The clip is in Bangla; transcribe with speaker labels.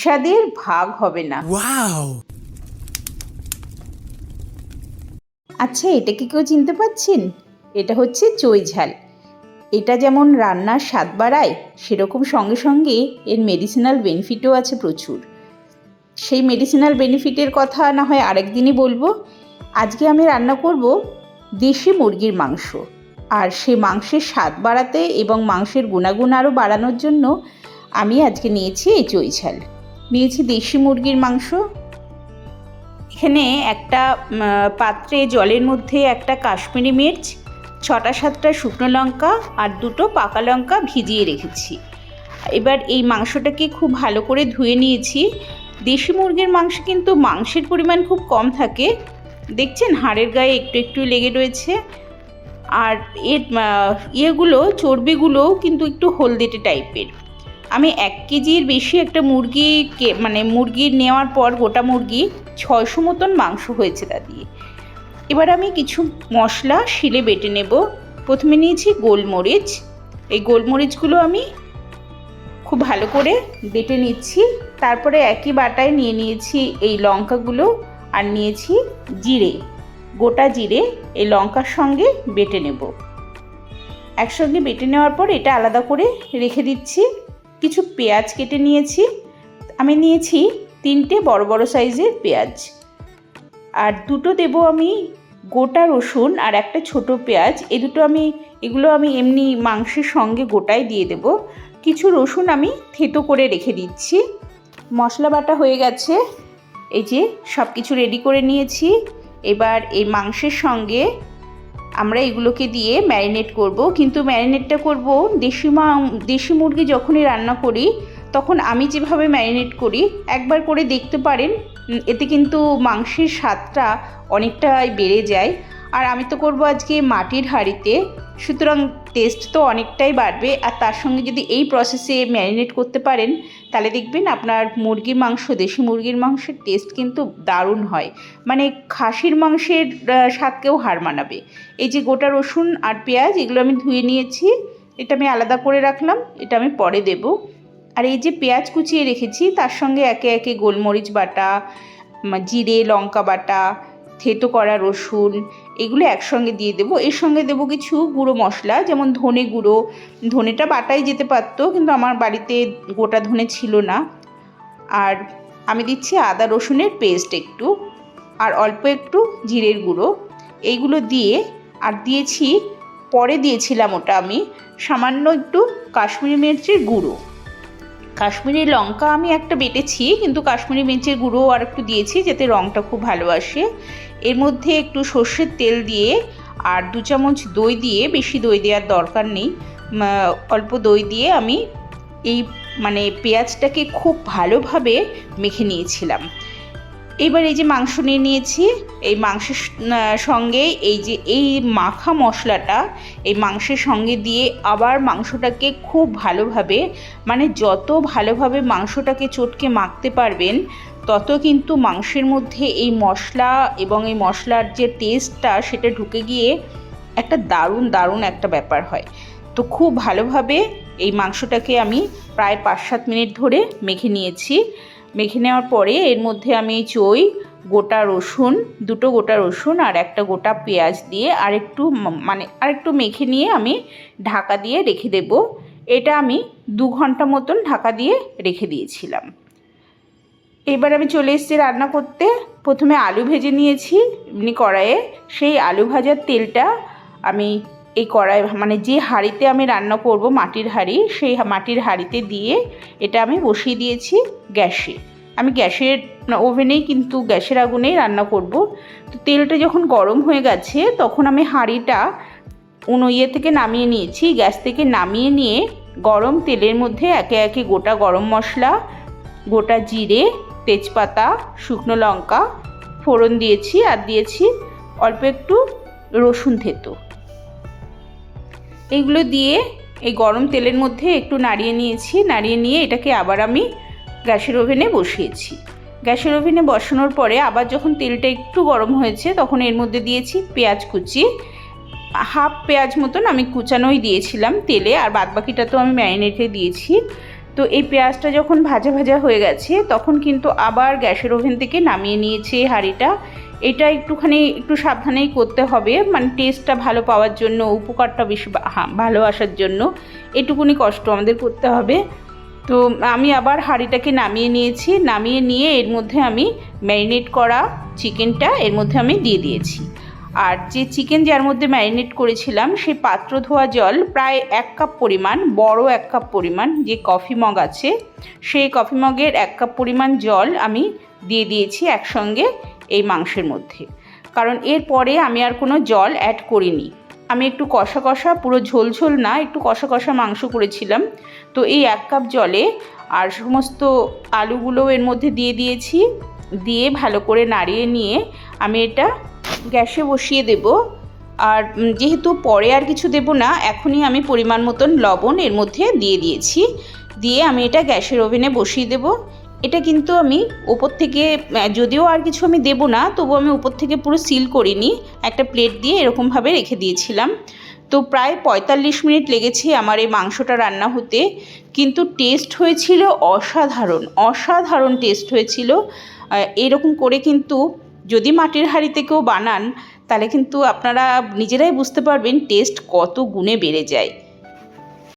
Speaker 1: স্বাদের ভাগ হবে না। আচ্ছা এটা কি কেউ চিনতে পারছেন? এটা হচ্ছে চই ঝাল এটা যেমন রান্নার স্বাদ বাড়ায় সেরকম সঙ্গে সঙ্গে এর মেডিসিনাল বেনিফিটও আছে প্রচুর। সেই মেডিসিনাল বেনিফিটের কথা না হয় আরেকদিনই বলব। আজকে আমি রান্না করব দেশি মুরগির মাংস। আর সে মাংসের স্বাদ বাড়াতে এবং মাংসের গুণাগুণ আরও বাড়ানোর জন্য আমি আজকে নিয়েছি এই চই ঝাল নিয়েছি দেশি মুরগির মাংস। এখানে একটা পাত্রে জলের মধ্যে একটা কাশ্মীরি মির্চ, ছটা সাতটা শুকনো লঙ্কা আর দুটো পাকা লঙ্কা ভিজিয়ে রেখেছি। এবার এই মাংসটাকে খুব ভালো করে ধুয়ে নিয়েছি। দেশি মুরগির মাংস কিন্তু মাংসের পরিমাণ খুব কম থাকে। দেখছেন হাড়ের গায়ে একটু একটু লেগে রয়েছে। আর এর ইয়েগুলো, চর্বিগুলোও কিন্তু একটু হলদেটে টাইপের আমি এক কেজির বেশি একটা মুরগি মানে মুরগি নেওয়ার পর গোটা মুরগি ছয়শো মতন মাংস হয়েছে তা দিয়ে। এবার আমি কিছু মশলা শিলে বেটে নেব। প্রথমে নিয়েছি গোলমরিচ। এই গোলমরিচগুলো আমি খুব ভালো করে বেটে নিচ্ছি। তারপরে একই বাটায় নিয়ে নিয়েছি এই লঙ্কাগুলো আর নিয়েছি জিরে। গোটা জিরে এই লঙ্কার সঙ্গে বেটে নেব। একসঙ্গে বেটে নেওয়ার পর এটা আলাদা করে রেখে দিচ্ছি। কিছু পেঁয়াজ কেটে নিয়েছি। আমি নিয়েছি তিনটে বড় বড় সাইজের পেঁয়াজ। আর দুটো দেবো আমি গোটা রসুন আর একটা ছোট পেঁয়াজ। এ দুটো আমি, এগুলো আমি এমনি মাংসের সঙ্গে গোটাই দিয়ে দেব। কিছু রসুন আমি থেতো করে রেখে দিচ্ছি। মশলা বাটা হয়ে গেছে। এই যে সব কিছু রেডি করে নিয়েছি। এবার এই মাংসের সঙ্গে আমরা এগুলোকে দিয়ে ম্যারিনেট করব। কিন্তু ম্যারিনেটটা করব দেশি মা দেশি মুরগি যখনই রান্না করি, তখন আমি যেভাবে ম্যারিনেট করি, একবার করে দেখতে পারেন এতে কিন্তু মাংসের স্বাদটা অনেকটাই বেড়ে যায়। আর আমি তো করব আজকে মাটির হাঁড়িতে। সুতরাং টেস্ট তো অনেকটাই বাড়বে। আর তার সঙ্গে যদি এই প্রসেসে ম্যারিনেট করতে পারেন, তাহলে দেখবেন আপনার মুরগির মাংস, দেশি মুরগির মাংসের টেস্ট কিন্তু দারুণ হয়। মানে খাসির মাংসের স্বাদকেও হার মানাবে। এই যে গোটা রসুন আর পেঁয়াজ, এগুলো আমি ধুয়ে নিয়েছি। এটা আমি আলাদা করে রাখলাম, এটা আমি পরে দেব। আর এই যে পেঁয়াজ কুচিয়ে রেখেছি, তার সঙ্গে একে একে গোলমরিচ বাটা জিরে, লঙ্কা বাটা, থেতো করা রসুন এগুলো একসঙ্গে দিয়ে দেবো। এর সঙ্গে দেবো কিছু গুঁড়ো মশলা, যেমন ধনে গুঁড়ো। ধনেটা বাটাই যেতে পারতো, কিন্তু আমার বাড়িতে গোটা ধনে ছিল না। আর আমি দিচ্ছি আদা রসুনের পেস্ট একটু, আর অল্প একটু জিরের গুঁড়ো। এইগুলো দিয়ে, আর দিয়েছি, পরে দিয়েছিলাম ওটা আমি, সামান্য একটু কাশ্মীরি মির্চির গুঁড়ো। কাশ্মীরি লঙ্কা আমি একটা বেটেছি, কিন্তু কাশ্মীরি মির্চের গুঁড়ো আর একটু দিয়েছি যাতে রঙটা খুব ভালো আসে। এর মধ্যে একটু সর্ষের তেল দিয়ে আর দু চামচ দই দিয়ে বেশি দই দেওয়ার দরকার নেই। অল্প দই দিয়ে আমি এই মানে পেঁয়াজটাকে খুব ভালোভাবে মেখে নিয়েছিলাম। এবার এই যে মাংস নিয়ে নিয়েছি, এই মাংসের সঙ্গে এই যে, এই মাখা মশলাটা, এই মাংসের সঙ্গে দিয়ে আবার মাংসটাকে খুব ভালোভাবে মানে যত ভালোভাবে মাংসটাকে চটকে মাখতে পারবেন, তত কিন্তু মাংসের মধ্যে এই মশলা এবং এই মশলার যে টেস্টটা সেটা ঢুকে গিয়ে একটা দারুণ দারুণ একটা ব্যাপার হয়। তো খুব ভালোভাবে এই মাংসটাকে আমি প্রায় পাঁচ সাত মিনিট ধরে মেখে নিয়েছি। মেখে নেওয়ার পরে এর মধ্যে আমি চই, গোটা রসুন, দুটো গোটা রসুন আর একটা গোটা পেঁয়াজ দিয়ে আরেকটু ম- মানে আরেকটু মেখে নিয়ে আমি ঢাকা দিয়ে রেখে দেব। এটা আমি দু ঘণ্টা মতন ঢাকা দিয়ে রেখে দিয়েছিলাম। এবার আমি চলে এসেছি রান্না করতে। প্রথমে আলু ভেজে নিয়েছি, এমনি কড়াইয়ে। সেই আলু ভাজার তেলটা আমি এই কড়াই মানে যে হাঁড়িতে আমি রান্না করব মাটির হাঁড়ি, সেই মাটির হাঁড়িতে দিয়ে এটা আমি বসিয়ে দিয়েছি গ্যাসে। আমি গ্যাসের ওভেনেই কিন্তু, গ্যাসের আগুনেই রান্না করব। তো তেলটা যখন গরম হয়ে গেছে, তখন আমি হাঁড়িটা উনো ইয়ে থেকে নামিয়ে নিয়েছি। গ্যাস থেকে নামিয়ে নিয়ে গরম তেলের মধ্যে একে একে গোটা গরম মশলা, গোটা জিরে, তেজপাতা, শুকনো লঙ্কা ফোড়ন দিয়েছি আর দিয়েছি অল্প একটু রসুন থেতো। এইগুলো দিয়ে এই গরম তেলের মধ্যে একটু নাড়িয়ে নিয়েছি। নাড়িয়ে নিয়ে এটাকে আবার আমি গ্যাসের ওভেনে বসিয়েছি। গ্যাসের ওভেনে বসানোর পরে আবার যখন তেলটা একটু গরম হয়েছে তখন এর মধ্যে দিয়েছি পেঁয়াজ কুচি। হাফ পেঁয়াজ মতন আমি কুচানোই দিয়েছিলাম তেলে আর বাদবাকিটা তো আমি ম্যারিনেটে দিয়েছি। তো এই পেঁয়াজটা যখন ভাজা ভাজা হয়ে গেছে তখন কিন্তু আবার গ্যাসের ওভেন থেকে নামিয়ে নিয়েছি এই হাঁড়িটা। এটা একটুখানি, একটু সাবধানেই করতে হবে। মানে টেস্টটা ভালো পাওয়ার জন্য, উপকারটা বেশি ভালো আসার জন্য এটুকুনি কষ্ট আমাদের করতে হবে। তো আমি আবার হাঁড়িটাকে নামিয়ে নিয়েছি। নামিয়ে নিয়ে এর মধ্যে আমি ম্যারিনেট করা চিকেনটা এর মধ্যে আমি দিয়ে দিয়েছি। আর যে চিকেন যার মধ্যে ম্যারিনেট করেছিলাম সেই পাত্র ধোয়া জল প্রায় এক কাপ পরিমাণ, বড় এক কাপ পরিমাণ, যে কফি মগ আছে, সেই কফি মগের এক কাপ পরিমাণ জল আমি দিয়ে দিয়েছি একসঙ্গে। এই মাংসের মধ্যে। কারণ এরপরে আমি আর কোনো জল অ্যাড করিনি। আমি একটু কষা কষা, পুরো ঝোল ঝোল না, একটু কষা কষা মাংস করেছিলাম। তো এই এক কাপ জলে আর সমস্ত আলুগুলো এর মধ্যে দিয়ে দিয়েছি। দিয়ে ভালো করে নাড়িয়ে নিয়ে আমি এটা গ্যাসে বসিয়ে দেব। আর যেহেতু পরে আর কিছু দেব না, এখনই আমি পরিমাণ মতন লবণ এর মধ্যে দিয়ে দিয়েছি। দিয়ে আমি এটা গ্যাসের ওভেনে বসিয়ে দেব। এটা কিন্তু আমি ওপর থেকে যদিও আর কিছু আমি দেব না তবু আমি উপর থেকে পুরো সিল করিনি। একটা প্লেট দিয়ে এরকমভাবে রেখে দিয়েছিলাম। তো প্রায় পঁয়তাল্লিশ মিনিট লেগেছে আমার এই মাংসটা রান্না হতে। কিন্তু টেস্ট হয়েছিল অসাধারণ অসাধারণ টেস্ট হয়েছিল। এরকম করে কিন্তু যদি মাটির হাঁড়িতে কেউ বানান, তাহলে কিন্তু আপনারা নিজেরাই বুঝতে পারবেন টেস্ট কত গুণে বেড়ে যায়।